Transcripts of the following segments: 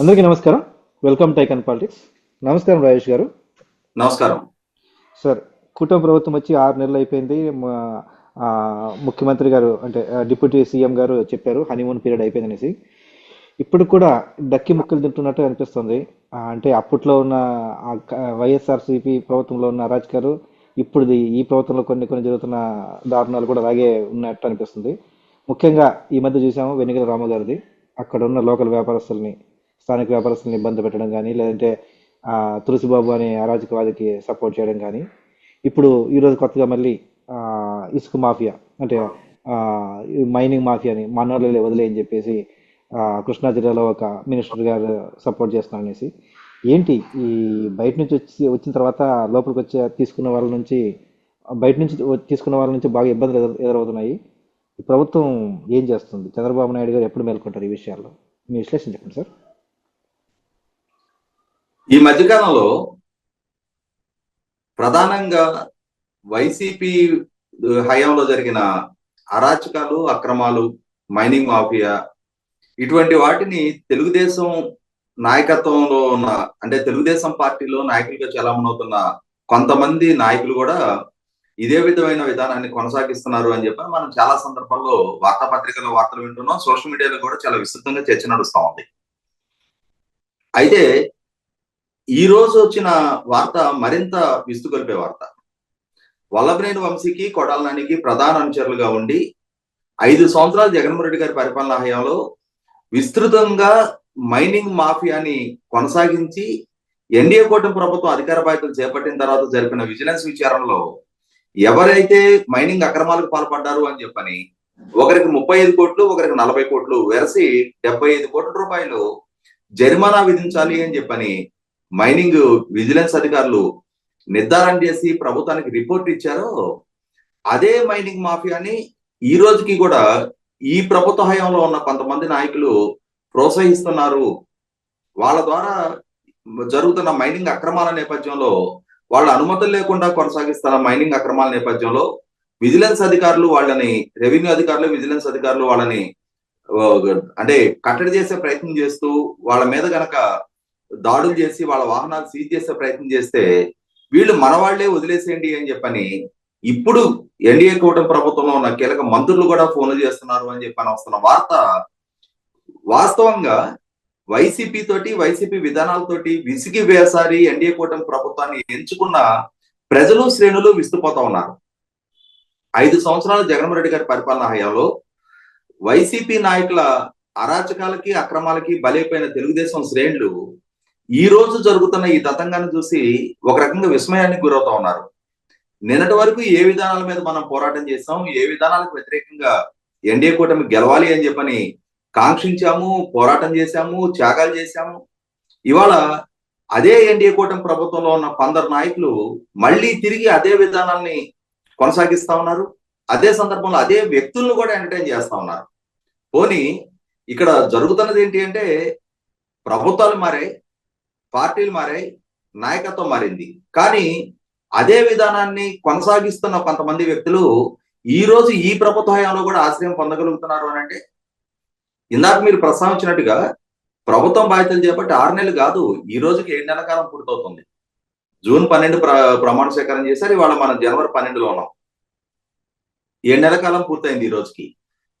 అందరికీ నమస్కారం. Welcome take and politics నమస్కారం రాజేష్ గారు. నమస్కారం. సార్ కూటమి ప్రభుత్వం వచ్చి ఆరు నెలలు అయిపోయింది. ముఖ్యమంత్రి గారు అంటే డిప్యూటీ సీఎం గారు చెప్పారు హనీమూన్ పీరియడ్ అయిపోయింది అనేసి. ఇప్పుడు కూడా డక్కి ముక్కలు తింటున్నట్టు అనిపిస్తుంది. అంటే అప్పట్లో ఉన్న వైఎస్ఆర్సీపీ ప్రభుత్వంలో ఉన్న అరాజకాలు ఇప్పుడు ఈ ప్రభుత్వంలో కొన్ని కొన్ని జరుగుతున్న దారుణాలు కూడా అలాగే ఉన్నట్టు అనిపిస్తుంది. ముఖ్యంగా ఈ మధ్య చూసాము వెనుగల రామ గారిది. అక్కడ ఉన్న లోకల్ వ్యాపారస్తుల్ని స్థానిక వ్యాపారస్తులను ఇబ్బంది పెట్టడం కానీ లేదంటే తులసిబాబు అనే అరాజకవాదికి సపోర్ట్ చేయడం కానీ ఇప్పుడు ఈరోజు కొత్తగా మళ్ళీ ఇసుక మాఫియా అంటే మైనింగ్ మాఫియాని మనోళ్ళే వదిలేయని చెప్పేసి కృష్ణా జిల్లాలో ఒక మినిస్టర్ గారు సపోర్ట్ చేస్తున్నారనేసి. ఏంటి ఈ బయట నుంచి వచ్చి వచ్చిన తర్వాత లోపలికి వచ్చి తీసుకున్న వాళ్ళ నుంచి బయట నుంచి తీసుకున్న వాళ్ళ నుంచి బాగా ఇబ్బందులు ఎదురు ఎదురవుతున్నాయి. ప్రభుత్వం ఏం చేస్తుంది? చంద్రబాబు నాయుడు గారు ఎప్పుడు మేల్కొంటారు ఈ విషయాల్లో? మీ విశ్లేషణ చెప్పండి సార్. ఈ మధ్యకాలంలో ప్రధానంగా వైసీపీ హయాంలో జరిగిన అరాచకాలు అక్రమాలు మైనింగ్ మాఫియా ఇటువంటి వాటిని తెలుగుదేశం నాయకత్వంలో ఉన్న అంటే తెలుగుదేశం పార్టీలో నాయకులుగా చలామణవుతున్న కొంతమంది నాయకులు కూడా ఇదే విధమైన విధానాన్ని కొనసాగిస్తున్నారు అని చెప్పి మనం చాలా సందర్భాల్లో వార్తాపత్రికల్లో వార్తలు వింటున్నాం. సోషల్ మీడియాలో కూడా చాలా విస్తృతంగా చర్చ నడుస్తా ఉంది. అయితే ఈ రోజు వచ్చిన వార్త మరింత విస్తుగొల్పే వార్త. వల్లభనేని వంశీకి కొడాలనానికి ప్రధాన అనుచరులుగా ఉండి ఐదు సంవత్సరాలు జగన్మోహన్ రెడ్డి గారి పరిపాలనా హయాంలో విస్తృతంగా మైనింగ్ మాఫియాని కొనసాగించి ఎన్డీఏ కూటమి ప్రభుత్వం అధికార బాధ్యతలు చేపట్టిన తర్వాత జరిపిన విజిలెన్స్ విచారణలో ఎవరైతే మైనింగ్ అక్రమాలకు పాల్పడ్డారు అని చెప్పని ఒకరికి ముప్పై ఐదు కోట్లు ఒకరికి నలభై కోట్లు వెరసి డెబ్బై ఐదు కోట్ల రూపాయలు జరిమానా విధించాలి అని చెప్పని మైనింగ్ విజిలెన్స్ అధికారులు నిర్ధారణ చేసి ప్రభుత్వానికి రిపోర్ట్ ఇచ్చారో అదే మైనింగ్ మాఫియాని ఈ రోజుకి కూడా ఈ ప్రభుత్వ హయాంలో ఉన్న కొంతమంది నాయకులు ప్రోత్సహిస్తున్నారు. వాళ్ళ ద్వారా జరుగుతున్న మైనింగ్ అక్రమాల నేపథ్యంలో వాళ్ళ అనుమతులు లేకుండా కొనసాగిస్తున్న మైనింగ్ అక్రమాల నేపథ్యంలో విజిలెన్స్ అధికారులు వాళ్ళని రెవెన్యూ అధికారులు విజిలెన్స్ అధికారులు వాళ్ళని అంటే కట్టడి చేసే ప్రయత్నం చేస్తూ వాళ్ళ మీద గనక దాడులు చేసి వాళ్ళ వాహనాలు సీజ్ చేసే ప్రయత్నం చేస్తే వీళ్ళు మనవాళ్ళే వదిలేసేయండి అని చెప్పని ఇప్పుడు ఎన్డీఏ కూటమి ప్రభుత్వంలో ఉన్న కీలక మంత్రులు కూడా ఫోన్లు చేస్తున్నారు అని చెప్పని వస్తున్న వార్త వాస్తవంగా వైసీపీ తోటి వైసీపీ విధానాలతోటి విసిగి వేసారి ఎన్డీఏ కూటమి ప్రభుత్వాన్ని ఎంచుకున్న ప్రజలు శ్రేణులు విస్తుపోతా ఉన్నారు. ఐదు సంవత్సరాలు జగన్మోహన్ రెడ్డి గారి పరిపాలన హయాంలో వైసీపీ నాయకుల అరాచకాలకి అక్రమాలకి బలైపోయిన తెలుగుదేశం శ్రేణులు ఈ రోజు జరుగుతున్న ఈ తతంగాన్ని చూసి ఒక రకంగా విస్మయానికి గురవుతా ఉన్నారు. నిన్నటి వరకు ఏ విధానాల మీద మనం పోరాటం చేసాం ఏ విధానాలకు వ్యతిరేకంగా ఎన్డీఏ కూటమి గెలవాలి అని చెప్పని కాంక్షించాము పోరాటం చేశాము త్యాగాలు చేశాము. ఇవాళ అదే ఎన్డీఏ కూటమి ప్రభుత్వంలో ఉన్న కొందరు నాయకులు మళ్ళీ తిరిగి అదే విధానాల్ని కొనసాగిస్తా ఉన్నారు. అదే సందర్భంలో అదే వ్యక్తులను కూడా ఎంటర్టైన్ చేస్తా ఉన్నారు. పోనీ ఇక్కడ జరుగుతున్నది ఏంటి అంటే ప్రభుత్వాలు మారే పార్టీలు మారాయి నాయకత్వం మారింది. కానీ అదే విధానాన్ని కొనసాగిస్తున్న కొంతమంది వ్యక్తులు ఈ రోజు ఈ ప్రభుత్వ హయాంలో కూడా ఆశ్రయం పొందగలుగుతున్నారు అని అంటే ఇందాక మీరు ప్రస్తావించినట్టుగా ప్రభుత్వం బాధ్యతలు చేపట్టి ఆరు నెలలు కాదు ఈ రోజుకి ఏడు నెలల కాలం పూర్తవుతుంది. జూన్ పన్నెండు ప్ర ప్రమాణ స్వీకారం చేశారు ఇవాళ మనం జనవరి పన్నెండులో ఉన్నాం. ఏడు నెలల కాలం పూర్తయింది ఈ రోజుకి.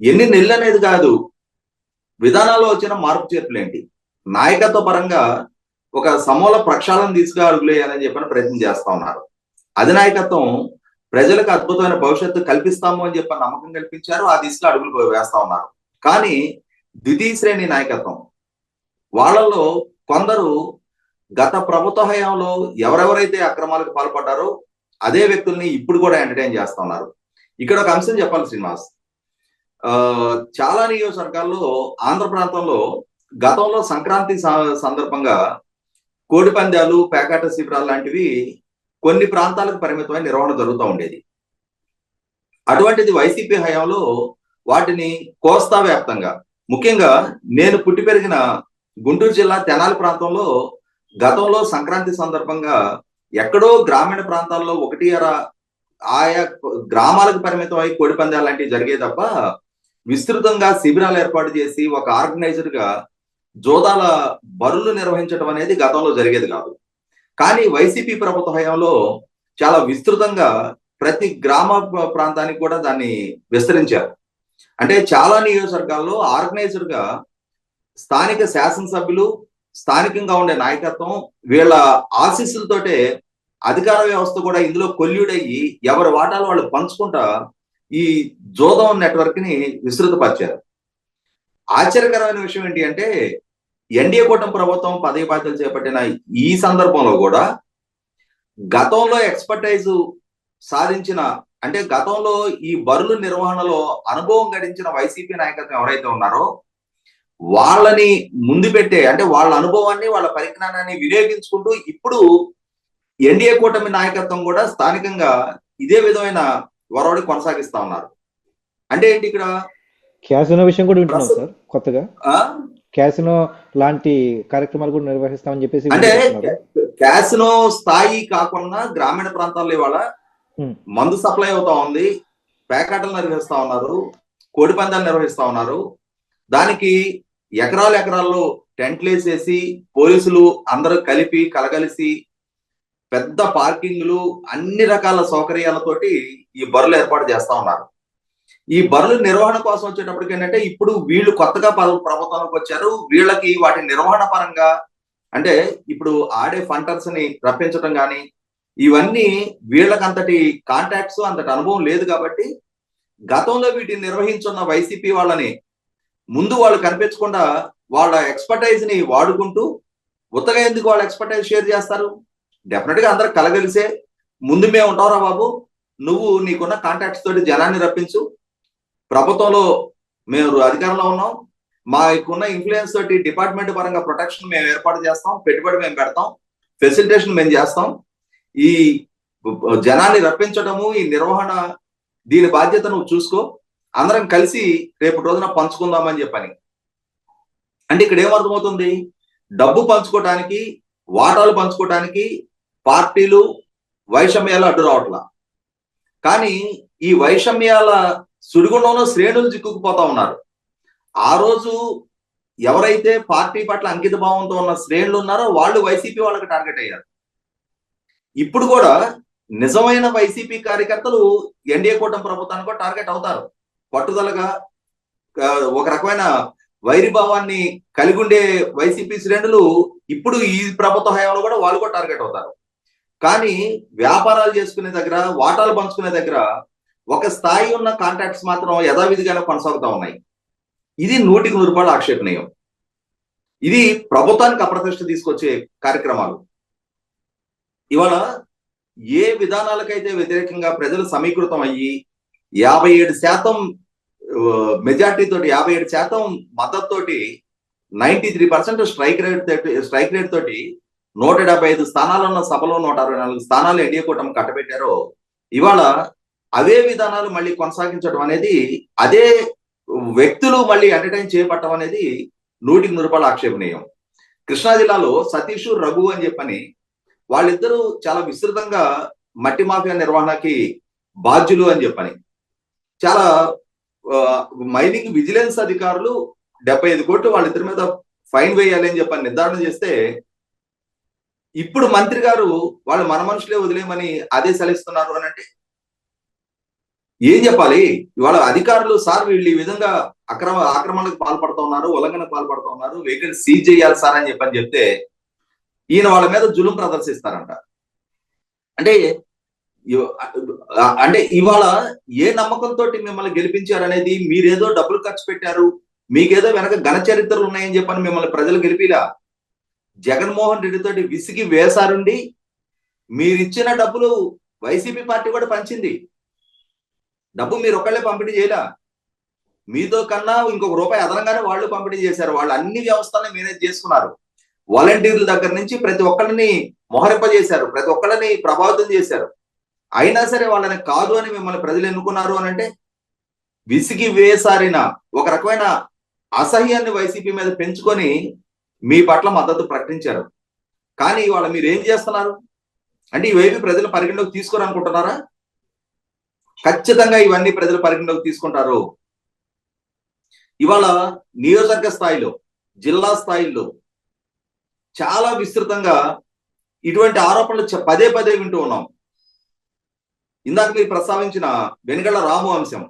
ఎన్ని నెలలు అనేది కాదు విధానాల్లో వచ్చిన మార్పు చేర్పులేంటి? నాయకత్వ పరంగా ఒక సమూల ప్రక్షాళన తీసుకు అడుగులేయాలని చెప్పని ప్రయత్నం చేస్తా ఉన్నారు. అధినాయకత్వం ప్రజలకు అద్భుతమైన భవిష్యత్తు కల్పిస్తాము అని చెప్పి నమ్మకం కల్పించారు. ఆ దిశలో అడుగులు వేస్తా ఉన్నారు. కానీ ద్వితీయ శ్రేణి నాయకత్వం వాళ్ళలో కొందరు గత ప్రభుత్వ హయాంలో ఎవరెవరైతే అక్రమాలకు పాల్పడ్డారో అదే వ్యక్తుల్ని ఇప్పుడు కూడా ఎంటర్టైన్ చేస్తా ఉన్నారు. ఇక్కడ ఒక అంశం చెప్పాలి శ్రీనివాస్. ఆ చాలా నియోజకవర్గాల్లో ఆంధ్ర ప్రాంతంలో గతంలో సంక్రాంతి స- సందర్భంగా కోడి పందాలు పేకాట శిబిరాలు లాంటివి కొన్ని ప్రాంతాలకు పరిమితమైన నిర్వహణ జరుగుతూ ఉండేది. అటువంటిది వైసీపీ హయాంలో వాటిని కోస్తా వ్యాప్తంగా. ముఖ్యంగా నేను పుట్టి పెరిగిన గుంటూరు జిల్లా తెనాలి ప్రాంతంలో గతంలో సంక్రాంతి సందర్భంగా ఎక్కడో గ్రామీణ ప్రాంతాల్లో ఒకటి అర ఆయా గ్రామాలకు పరిమితం అయి కోడి పందాలు లాంటివి జరిగే తప్ప విస్తృతంగా శిబిరాలు ఏర్పాటు చేసి ఒక ఆర్గనైజర్గా జోదాల బరులు నిర్వహించడం అనేది గతంలో జరిగేది కాదు. కానీ వైసీపీ ప్రభుత్వ హయాంలో చాలా విస్తృతంగా ప్రతి గ్రామ ప్రాంతానికి కూడా దాన్ని విస్తరించారు. అంటే చాలా నియోజకవర్గాల్లో ఆర్గనైజ్డ్గా స్థానిక శాసనసభ్యులు స్థానికంగా ఉండే నాయకత్వం వీళ్ళ ఆశీస్సులతోటే అధికార వ్యవస్థ కూడా ఇందులో కొల్యుడయ్యి ఎవరి వాటాలు వాళ్ళు పంచుకుంటా ఈ జోదం నెట్వర్క్ని విస్తృతపరిచారు. ఆశ్చర్యకరమైన విషయం ఏంటి అంటే ఎన్డీఏ కూటమి ప్రభుత్వం పదవి బాధ్యతలు చేపట్టిన ఈ సందర్భంలో కూడా గతంలో ఎక్స్పర్టైజ్ సాధించిన అంటే గతంలో ఈ బరులు నిర్వహణలో అనుభవం గడించిన వైసీపీ నాయకత్వం ఎవరైతే ఉన్నారో వాళ్ళని ముందు పెట్టే అంటే వాళ్ళ అనుభవాన్ని వాళ్ళ పరిజ్ఞానాన్ని వినియోగించుకుంటూ ఇప్పుడు ఎన్డీఏ కూటమి నాయకత్వం కూడా స్థానికంగా ఇదే విధమైన వరవడి కొనసాగిస్తా ఉన్నారు. అంటే ఏంటి ఇక్కడ? క్యాసినో విషయం కూడా వింటున్నాం సార్ కొత్తగా ఆ క్యాసినో లాంటి కార్యక్రమాలు కూడా నిర్వహిస్తామని చెప్పేసి అంటే. క్యాసినో స్థాయి కాకుండా గ్రామీణ ప్రాంతాల్లో ఇవాళ. మందు సప్లై అవుతా ఉంది పేకాటలు నిర్వహిస్తా ఉన్నారు కోడి పందాలు నిర్వహిస్తా ఉన్నారు దానికి ఎకరాలు ఎకరాల్లో టెంట్లు వేసేసి పోలీసులు అందరూ కలిపి కలగలిసి పెద్ద పార్కింగ్లు అన్ని రకాల సౌకర్యాలతోటి ఈ బరులు ఏర్పాటు చేస్తా ఉన్నారు ఈ బరుల నిర్వహణ కోసం వచ్చేటప్పటికి ఏంటంటే ఇప్పుడు వీళ్ళు కొత్తగా పద- ప్రభుత్వానికి వచ్చారు. వీళ్ళకి వాటి నిర్వహణ పరంగా అంటే ఇప్పుడు ఆడే ఫంటర్స్ని రప్పించడం కానీ ఇవన్నీ వీళ్ళకి అంతటి కాంటాక్ట్స్ అంతటి అనుభవం లేదు కాబట్టి గతంలో వీటిని నిర్వహించున్న వైసీపీ వాళ్ళని ముందు వాళ్ళు కనిపించకుండా వాళ్ళ ఎక్స్పర్టైజ్ని వాడుకుంటూ ఉత్తగా ఎందుకు వాళ్ళ ఎక్స్పర్టైజ్ షేర్ చేస్తారు? డెఫినెట్గా అందరు కలగలిసే ముందు మేము ఉంటావురా బాబు. నువ్వు నీకున్న కాంటాక్ట్స్ తోటి జనాన్ని రప్పించు. ప్రభుత్వంలో మేము అధికారంలో ఉన్నాం. మాకున్న ఇన్ఫ్లుయెన్స్ తోటి డిపార్ట్మెంట్ పరంగా ప్రొటెక్షన్ మేము ఏర్పాటు చేస్తాం పెట్టుబడి మేము పెడతాం ఫెసిలిటేషన్ మేము చేస్తాం. ఈ జనాన్ని రప్పించడము ఈ నిర్వహణ దీని బాధ్యత నువ్వు చూసుకో. అందరం కలిసి రేపు రోజున పంచుకుందామని చెప్పని. అంటే ఇక్కడ ఏమర్థమవుతుంది? డబ్బు పంచుకోవటానికి వాటాలు పంచుకోవటానికి పార్టీలు వైషమ్యాలు అడ్డు రావట్లా కానీ ఈ వైషమ్యాల సుడిగుండంలో శ్రేణులు చిక్కుకుపోతా ఉన్నారు. ఆ రోజు ఎవరైతే పార్టీ పట్ల అంకిత భావంతో ఉన్న శ్రేణులు ఉన్నారో వాళ్ళు వైసీపీ వాళ్ళకి టార్గెట్ అయ్యారు. ఇప్పుడు కూడా నిజమైన వైసీపీ కార్యకర్తలు ఎన్డీఏ కూటమి ప్రభుత్వానికి కూడా టార్గెట్ అవుతారు. పట్టుదలగా ఒక రకమైన వైరిభావాన్ని కలిగి ఉండే వైసీపీ శ్రేణులు ఇప్పుడు ఈ ప్రభుత్వ హయాంలో కూడా వాళ్ళు కూడా టార్గెట్ అవుతారు. కానీ వ్యాపారాలు చేసుకునే దగ్గర వాటాలు పంచుకునే దగ్గర ఒక స్థాయి ఉన్న కాంట్రాక్ట్స్ మాత్రం యథావిధిగానే కొనసాగుతా ఉన్నాయి. ఇది నూటికి నూరు రూపాయలు ఆక్షేపణీయం. ఇది ప్రభుత్వానికి అప్రతిష్ట తీసుకొచ్చే కార్యక్రమాలు. ఇవాళ ఏ విధానాలకైతే వ్యతిరేకంగా ప్రజలు సమీకృతం అయ్యి యాభై ఏడు శాతం మెజార్టీ తోటి యాభై ఏడు శాతం మద్దతుతోటి ninety three percent strike rate తోటి స్ట్రైక్ రేట్ తోటి నూట డెబ్బై ఐదు స్థానాలు ఉన్న సభలో నూట అరవై నాలుగు స్థానాలు ఎన్డీఏ కూటమి కట్టబెట్టారో ఇవాళ అవే విధానాలు మళ్ళీ కొనసాగించడం అనేది అదే వ్యక్తులు మళ్ళీ ఎంటర్టైన్ చేపట్టడం అనేది నూటికి నూరు రూపాయల ఆక్షేపణీయం. కృష్ణా జిల్లాలో సతీష్ రఘు అని చెప్పని వాళ్ళిద్దరూ చాలా విస్తృతంగా మట్టి మాఫియా నిర్వహణకి బాధ్యులు అని చెప్పని. చాలా మైనింగ్ విజిలెన్స్ అధికారులు డెబ్బై ఐదు కోట్లు వాళ్ళిద్దరి మీద ఫైన్ వేయాలి అని చెప్పని నిర్ధారణ చేస్తే ఇప్పుడు మంత్రి గారు వాళ్ళు మన మనుషులే వదిలేయమని ఆదేశాలు ఇస్తున్నారు అని అంటే ఏం చెప్పాలి? ఇవాళ అధికారులు సార్ వీళ్ళు ఈ విధంగా అక్రమ ఆక్రమణకు పాల్పడుతూ ఉన్నారు ఉల్లంఘనకు పాల్పడుతూ ఉన్నారు వెహికల్ సీజ్ చేయాలి సార్ అని చెప్పని చెప్తే ఈయన వాళ్ళ మీద జులుం ప్రదర్శిస్తారంట. అంటే అంటే ఇవాళ ఏ నమ్మకంతో మిమ్మల్ని గెలిపించారనేది మీరేదో డబ్బులు ఖర్చు పెట్టారు మీకేదో వెనక ఘన చరిత్రలు ఉన్నాయని చెప్పని మిమ్మల్ని ప్రజలు గెలిపిలా? జగన్మోహన్ రెడ్డి విసిగి వేసారుండి మీరిచ్చిన డబ్బులు వైసీపీ పార్టీ కూడా పంచింది. డబ్బు మీరు ఒకళ్ళే పంపిణీ చేయలే? మీతో కన్నా ఇంకొక రూపాయి అదనంగానే వాళ్ళు పంపిణీ చేశారు. వాళ్ళు అన్ని వ్యవస్థలను మేనేజ్ చేసుకున్నారు. వాలంటీర్ల దగ్గర నుంచి ప్రతి ఒక్కరిని మొహరింపజేశారు. ప్రతి ఒక్కరిని ప్రభావితం చేశారు. అయినా సరే వాళ్ళని కాదు అని మిమ్మల్ని ప్రజలు ఎన్నుకున్నారు అని అంటే విసిగి వేసారిన ఒక రకమైన అసహ్యాన్ని వైసీపీ మీద పెంచుకొని మీ పట్ల మద్దతు ప్రకటించారు. కానీ ఇవాళ మీరు ఏం చేస్తున్నారు? అంటే ఇవేవి ప్రజలు పరిగణలోకి తీసుకోరనుకుంటున్నారా? ఖచ్చితంగా ఇవన్నీ ప్రజలు పరిగణలోకి తీసుకుంటారు. ఇవాళ నియోజకవర్గ స్థాయిలో జిల్లా స్థాయిలో చాలా విస్తృతంగా ఇటువంటి ఆరోపణలు పదే పదే వింటూ ఉన్నాం. ఇందాక మీరు ప్రస్తావించిన వెనుగళ్ళ రాము అంశం.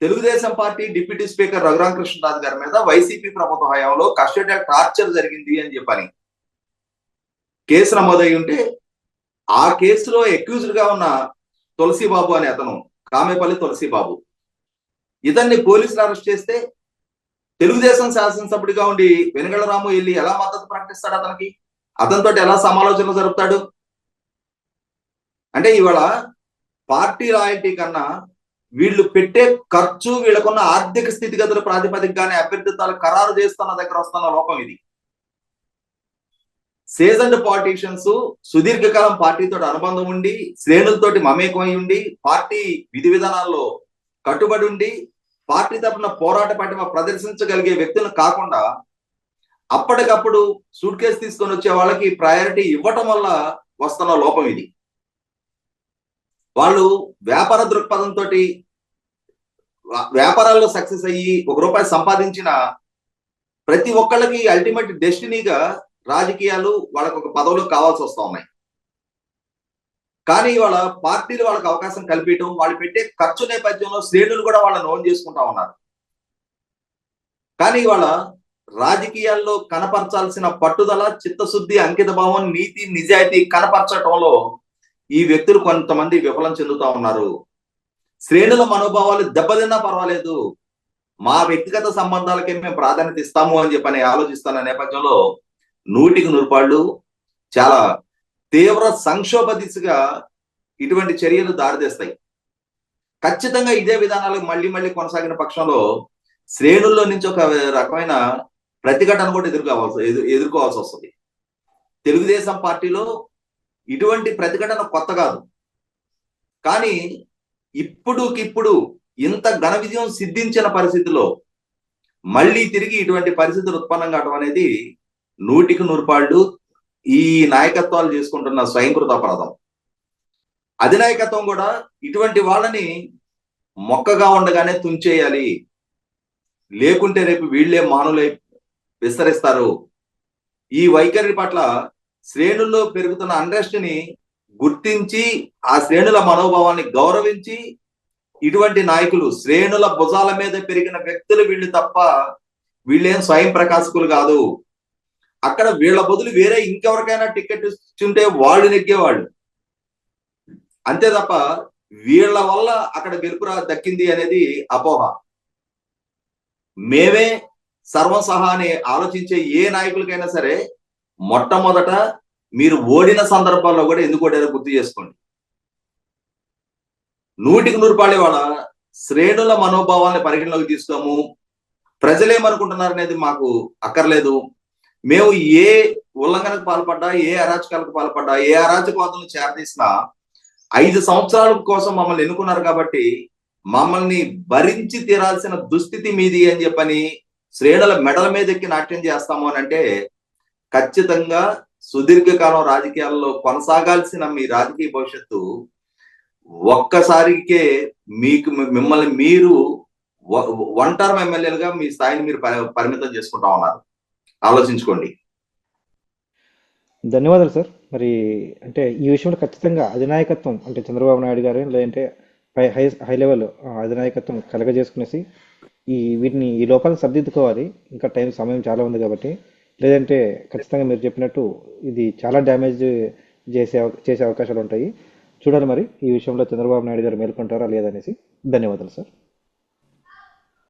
Telugu Desam party deputy speaker Raghurama Krishna Raju గారి మీద వైసీపీ ప్రభుత్వ హయాంలో కస్టడీ టార్చర్ జరిగింది అని చెప్పని. కేసు నమోదై ఉంటే ఆ కేసులో అక్యూజ్డ్గా ఉన్న తులసిబాబు అనే అతను కామేపల్లి తులసిబాబు. ఇతన్ని పోలీసులు అరెస్ట్ చేస్తే తెలుగుదేశం శాసనసభ్యుడిగా ఉండి వెనుగళ్ళ రాము వెళ్ళి ఎలా మద్దతు ప్రకటిస్తాడు అతనికి? అతనితో ఎలా సమాలోచనలు జరుపుతాడు? అంటే ఇవాళ పార్టీ రాయల్టీ కన్నా వీళ్ళు పెట్టే ఖర్చు వీళ్ళకున్న ఆర్థిక స్థితిగతుల ప్రాతిపదికగానే అభ్యర్థితాలు ఖరారు చేస్తున్న దగ్గర వస్తున్న లోపం ఇది. సీజన్డ్ పాలిటీషియన్స్ సుదీర్ఘకాలం పార్టీతో అనుబంధం ఉండి శ్రేణులతోటి మమేకమై ఉండి పార్టీ విధి విధానాల్లో కట్టుబడి ఉండి పార్టీ తరఫున పోరాట పటిమ ప్రదర్శించగలిగే వ్యక్తులు కాకుండా అప్పటికప్పుడు సూట్ కేసు తీసుకొని వచ్చే వాళ్ళకి ప్రయారిటీ ఇవ్వటం వల్ల వస్తున్న లోపం ఇది. వాళ్ళు వ్యాపార దృక్పథంతో వ్యాపారాల్లో సక్సెస్ అయ్యి ఒక రూపాయి సంపాదించిన ప్రతి ఒక్కళ్ళకి అల్టిమేట్ డెస్టినీగా రాజకీయాలు వాళ్ళకు ఒక పదవులు కావాల్సి వస్తూ ఉన్నాయి. కానీ వాళ్ళ పార్టీలు వాళ్ళకి అవకాశం కల్పించడం వాళ్ళు పెట్టే ఖర్చు నేపథ్యంలో శ్రేణులు కూడా వాళ్ళని ఓన్ చేసుకుంటా ఉన్నారు. కానీ వాళ్ళ రాజకీయాల్లో కనపరచాల్సిన పట్టుదల చిత్తశుద్ధి అంకిత భావం నీతి నిజాయితీ కనపరచటంలో ఈ వ్యక్తులు కొంతమంది విఫలం చెందుతా ఉన్నారు. శ్రేణుల మనోభావాలు దెబ్బతిన్నా పర్వాలేదు. మా వ్యక్తిగత సంబంధాలకే మేము ప్రాధాన్యత ఇస్తాము అని చెప్పని ఆలోచిస్తున్న నేపథ్యంలో నూటికి నూరుపాళ్ళు చాలా తీవ్ర సంక్షోభ దిశగా ఇటువంటి చర్యలు దారితీస్తాయి. ఖచ్చితంగా ఇదే విధానాలు మళ్ళీ మళ్ళీ కొనసాగిన పక్షంలో శ్రేణుల్లో నుంచి ఒక రకమైన ప్రతిఘటన కూడా ఎదుర్కోవాల్సి ఎదు- ఎదుర్కోవాల్సి వస్తుంది. తెలుగుదేశం పార్టీలో ఇటువంటి ప్రతిఘటన కొత్త కాదు. కానీ ఇప్పుడుకిప్పుడు ఇంత ఘన విజయం సిద్ధించిన పరిస్థితిలో మళ్ళీ తిరిగి ఇటువంటి పరిస్థితులు ఉత్పన్నం కావడం అనేది నూటికి నూరుపాళ్ళు ఈ నాయకత్వాలు చేసుకుంటున్న స్వయంకృత అపరాధం. అధినాయకత్వం కూడా ఇటువంటి వాళ్ళని మొక్కగా ఉండగానే తుంచేయాలి. లేకుంటే రేపు వీళ్ళే మానులే విస్తరిస్తారు. ఈ వైఖరి పట్ల శ్రేణుల్లో పెరుగుతున్న అండ్రెస్ట్ని గుర్తించి ఆ శ్రేణుల మనోభావాన్ని గౌరవించి ఇటువంటి నాయకులు శ్రేణుల భుజాల మీద పెరిగిన వ్యక్తులు వీళ్ళు తప్ప వీళ్ళేం స్వయం ప్రకాశకులు కాదు. అక్కడ వీళ్ళ బదులు వేరే ఇంకెవరికైనా టికెట్ ఇస్తుంటే వాళ్ళు నెగ్గేవాళ్ళు. అంతే తప్ప వీళ్ళ వల్ల అక్కడ గెలుపు దక్కింది అనేది అపోహ. మేమే సర్వం అని ఆలోచించే ఏ నాయకులకైనా సరే మొట్టమొదట మీరు ఓడిన సందర్భాల్లో కూడా ఎందుకు ఓడారో గుర్తు చేసుకోండి. నూటికి నూరు పాళి వాళ్ళ శ్రేణుల మనోభావాల్ని పరిగణలోకి తీసుకోము. ప్రజలేమనుకుంటున్నారు అనేది మాకు అక్కర్లేదు. మేము ఏ ఉల్లంఘనకు పాల్పడ్డా ఏ అరాచకాలకు పాల్పడ్డా ఏ అరాచకవాదులను చేరదీసినా ఐదు సంవత్సరాల కోసం మమ్మల్ని ఎన్నుకున్నారు కాబట్టి మమ్మల్ని భరించి తీరాల్సిన దుస్థితి మీది అని చెప్పని శ్రేణుల మెడల మీద ఎక్కి నాట్యం చేస్తాము అని అంటే ఖచ్చితంగా సుదీర్ఘకాలం రాజకీయాల్లో కొనసాగాల్సిన మీ రాజకీయ భవిష్యత్తు ఒక్కసారికే మీకు మిమ్మల్ని మీరు వన్ టర్మ్ ఎమ్మెల్యేలుగా మీ స్థాయిని మీరు పరిమితం చేసుకుంటా ఉన్నారు. ఆలోచించుకోండి. ధన్యవాదాలు సార్. మరి అంటే ఈ విషయంలో ఖచ్చితంగా అధినాయకత్వం అంటే చంద్రబాబు నాయుడు గారు లేదంటే హై హై హై లెవెల్ అధినాయకత్వం కలగజేసుకునేసి ఈ వీటిని ఈ లోపాలను సర్దిద్దుకోవాలి. ఇంకా టైం సమయం చాలా ఉంది కాబట్టి. లేదంటే ఖచ్చితంగా మీరు చెప్పినట్టు ఇది చాలా డ్యామేజ్ చేసే చేసే అవకాశాలు ఉంటాయి. చూడాలి మరి ఈ విషయంలో చంద్రబాబు నాయుడు గారు మేల్కొంటారా లేదనేసి ధన్యవాదాలు సార్.